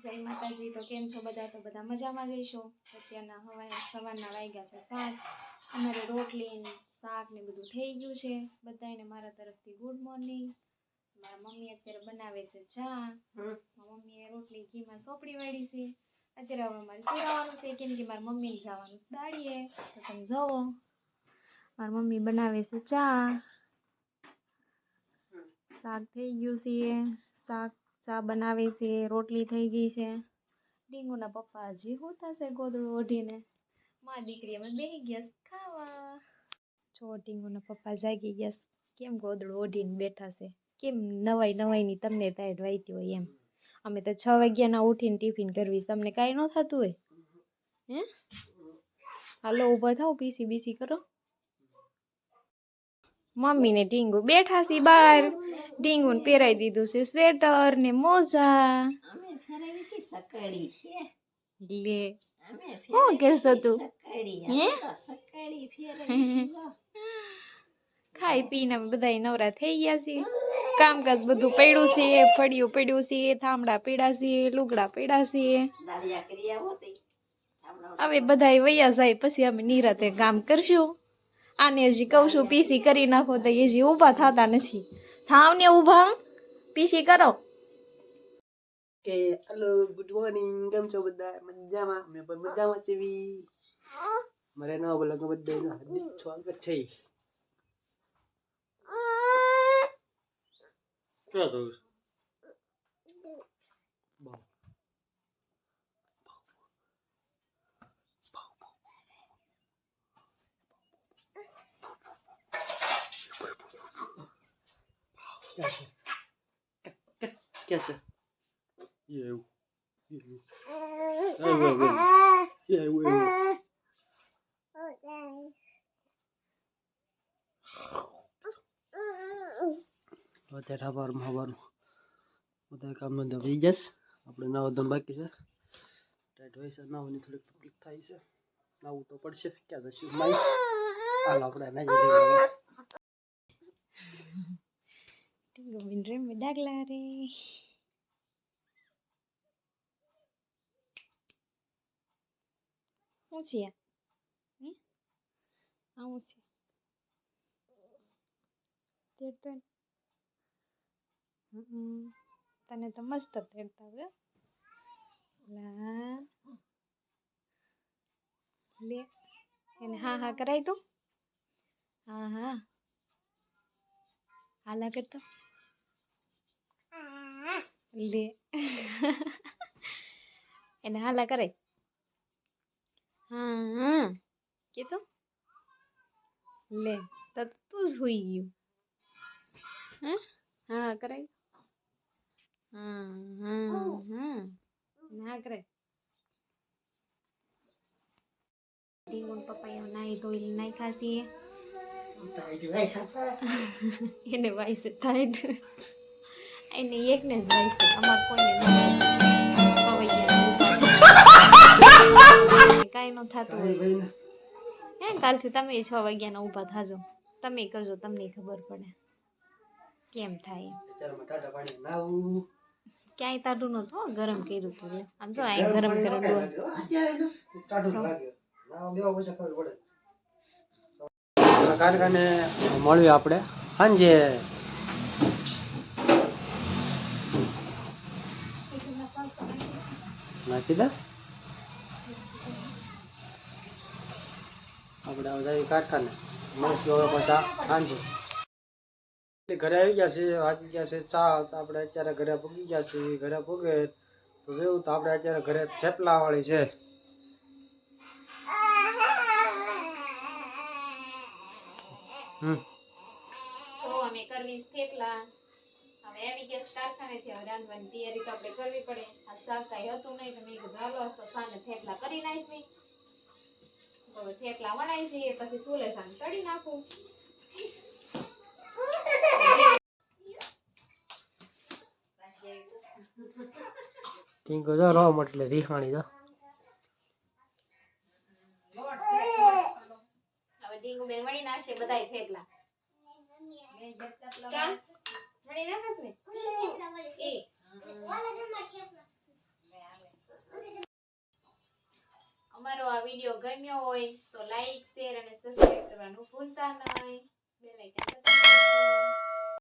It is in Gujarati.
જય માતાજી. તો કેમ છો બધા? તો બધા મજામાં જઈશો? અત્યારના હવા સવારના વાગ્યા છે સાત. અમારે રોટલી શાક ને બધું થઈ ગયું છે. બધાને મારા તરફથી ગુડ મોર્નિંગ મારા મમ્મી અત્યારે બનાવે છે ચા. મમ્મીએ રોટલી ઘીમાં સોપડી વાળી છે. અત્યારે હવે મારે સુરાવાનું છે. કેમ કે મારા મમ્મીને જવાનું છે દાડીએ. તો તમે જુઓ. મારી મમ્મી બનાવે છે ચા. શાક થઈ ગયું છે. શાક ચા બનાવી છે રોટલી થઈ ગઈ છે. ડીંગુના પપ્પા હજી હોતા છે ગોદડું ઓઢીને. માં દીકરી અમે બેસી ગયા ખાવા. જો ડીંગુના પપ્પા જાગી ગયા કેમ ગોદડું ઓઢીને બેઠા છે? કેમ નવાઈ નવાઈની તમને તાઈડ વાઈતી હોય એમ? અમે તો છ વાગ્યાના ઉઠીને ટિફિન કરવી તમને કાંઈ ન થતું હોય? હે? હાલો ઊભા થાવ પીસી બીસી કરો. મમ્મી ને ઢીંગુ બેઠા સી બહાર ઢીંગુને પહેરાઈ દીધું છે સ્વેટર ને મોજા. લે. શું કરશો તું? હે? ખાઈ પીને બધા નવરા થઈ ગયા છે કામકાજ બધું પડ્યું છે ફળિયું પડ્યું છે થાંભડા પીડા છે લુગડા પીડા છે. હવે બધા વૈયા જાય પછી અમે નિરાતે કામ કરશું. આને હજી કહું છું પીસી કરી નાખો તો એ હજી ઊભા થતા નથી. થાવ ને ઊભા પીસી કરો. કે હેલો ગુડ મોર્નિંગ કેમ છો બધા? મજામાં? મેં પણ મજામાં છીએ મારે નવા બોલા બધા હાર્દિક સ્વાગત છે. ક્યાં જવું ક્યાં છે ક્યાં છે eu. Eu, eu, eu. એવું eu, તો અત્યારે હવારમાં હવારમાં બધા કામ ધંધા થઈ જશે આપણે નવા ધોવાનું બાકી છે ટાઈટ હોય છે નાવાની થોડીક તકલીફ થાય છે નાવું તો પડશે ક્યાં જશું માઈ હાલ આપણે નાઈ જઈએ ગોવિંદ રે ડાગલા રે હું છે આ? હે? છે તેડતો. તને તો મસ્ત તેડતા આવે હો. લા લે એને હા હા કરાય તું હા હા હાલા કરતો લે એને હાલા કરે હા હા કે તો લે તો તું જ હોઈ ગયું હા હા કરાય હા હા હા ના કરાય પપ્પા નાઈ ધોઈ નાખ્યા છીએ એને વાઈસ થાય એને એકને જ વાઈસ અમાર કોઈને ન કાંઈ ન થતું હોય. હે કાલથી તમે છ વાગ્યાના ઊભા થાજો. તમે કરજો તમને ખબર પડે. કેમ થાય ક્યાંય તાડું નતું હો, ગરમ કર્યું તું. આમ જો અહીં ગરમ કર્યું ડોલ. ટાટું લાગે. નાવા ખબર પડે. કારખાને મળ્યું આપણે. સાંજે નાખી દે. આપણે હવે કારખાને. મળશું હવે પાછા. સાંજે ઘરે આવી ગયા છે, વાગી ગયા છે, ચા આપણે અત્યારે ઘરે પૂગી ગયા છીએ ઘરે પૂગે તો જેવું તો આપણે અત્યારે ઘરે થેપલા વાળી છે. જો અમે કરવી થેપલા. હવે આવી ગયા કારખાનેથી. હવે રાંધવાની તૈયારી તો આપણે કરવી પડે. આ શાક કાંઈ હતું નહીં તો મેં કીધું હાલો તો સાને થેપલા કરી નાખવી હવે થેપલા વણાઈ જઈએ પછી સુલે તળી નાખું. ટીંકો જો રો એટલે રીહાણી જો. ઢીંગુ બેન વણી નાખશે બધાય થેપલા. અમારો આ વીડિયો ગમ્યો હોય તો લાઈક શેર અને સબસ્ક્રાઇબ કરવાનું ભૂલતા નહીં. Bell icon